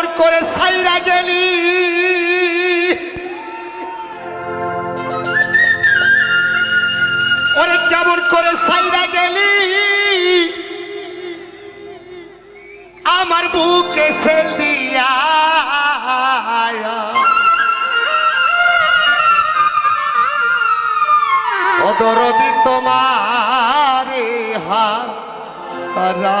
কেমন করে সাইরা গেলি। ওরে কেমন করে সাইরা গেলি। আমার বুকে সেল দিয়া অদরদি তোমারে হারাইয়া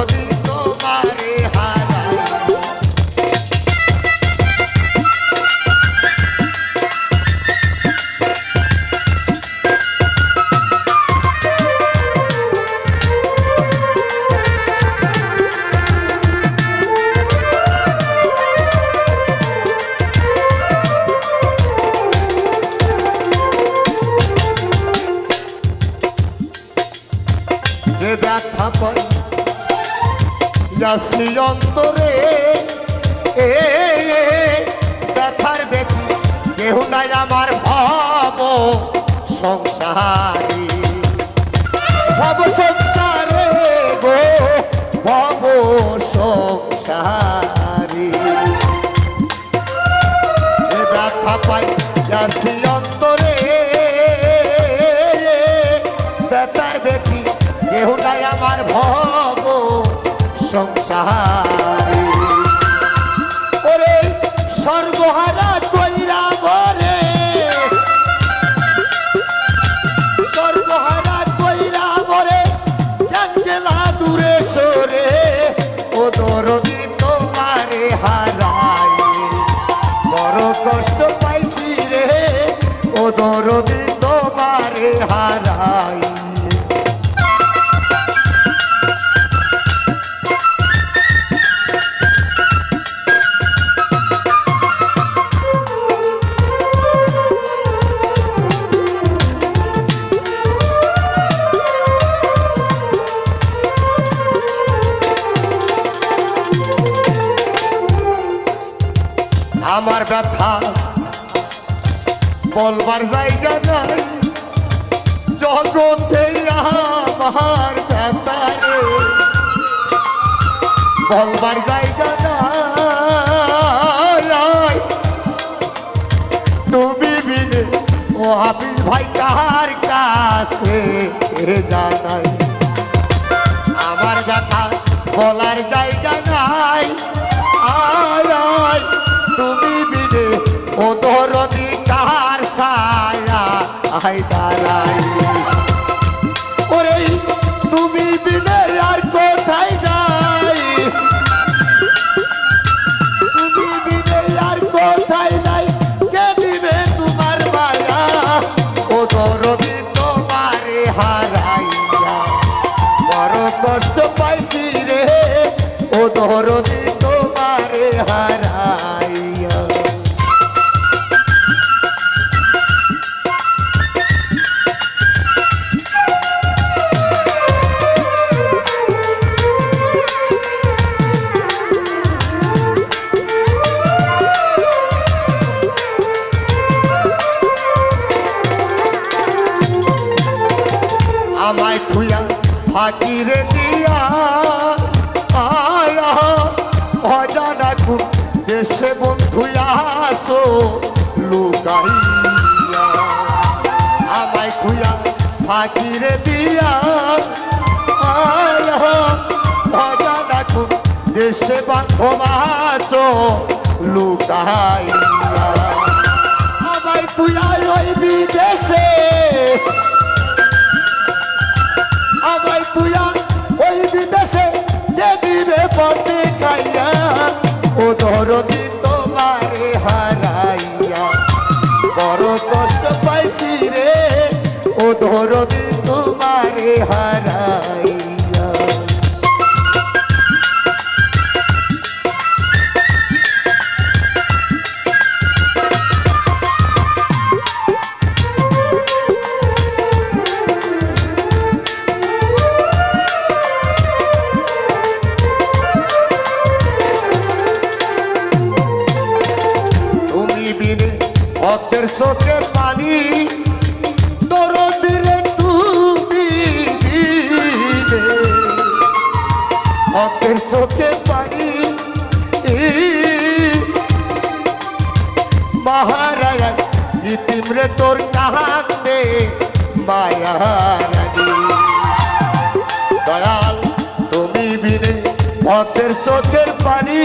ব্যথা পাই। যাসি অন্তরে এ ব্যথার ব্যথি, কেহ নাই আমার ভাব সংসারী। ভব সংসারে গো, ভব সংসারী। ব্যথা পাই যাসি ভব সংসারে। ওরে সর্বহারা কইরা বরে সর্বহারা কইরা বরে জাঙ্গেলা দূরে সরে। ও দরদি তোমারে হারাই। বড় কষ্ট পাইছি রে, ও দরদি তোমারে হারাই। আমার ব্যথা। বলবার জায়গা নাই। জগতে আমার ব্যথা রে। বলবার জায়গা নাই। তুমি বিনে ও হাফিজ ভাই কার কাছে জানাই দাঁড়ায় আমায় থুয়া ফাঁকিরে দিয়া। আয়া, অজানা কুট দেশে বন্ধু আসো লুকাইয়া। আমায় থুয়া ফাঁকিরে দিয়া। আয়া, অজানা কুট দেশে বান্ধব আছো, লুকাইয়া। আমায় থুয়া ওই বিদেশে আমায় তুইয়া, ওই বিদেশে যে দিবে পথে খাইয়া ও ধরতি তোমারে হারাইয়া। বড় কষ্ট পাইছি রে, ও ধরতি তোমারে হারাইয়া। পথের চোখে পানি, দরদিরে তুমি পথের চোখে পানি, মহারাজ জিতিমরে তোর কাহাতে মায়া রানী দয়াল, তুমি বিনে পথের চোখের পানি,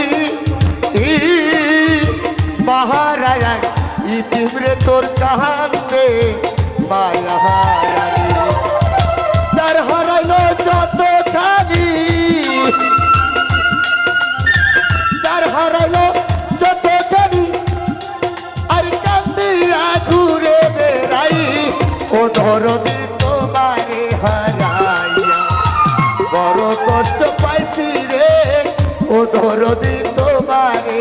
মহারাজা ইতিমরে তোর কাহাতে মায়া রানী যার হারাইল যত খানি যার হারাইল যত খানি আর কান্দিয়া ঘুরে বেড়াই, ও ধরবি তোমারে হারাইয়া। বড় কষ্ট পাইছি রে, ও ধরবি তোমারে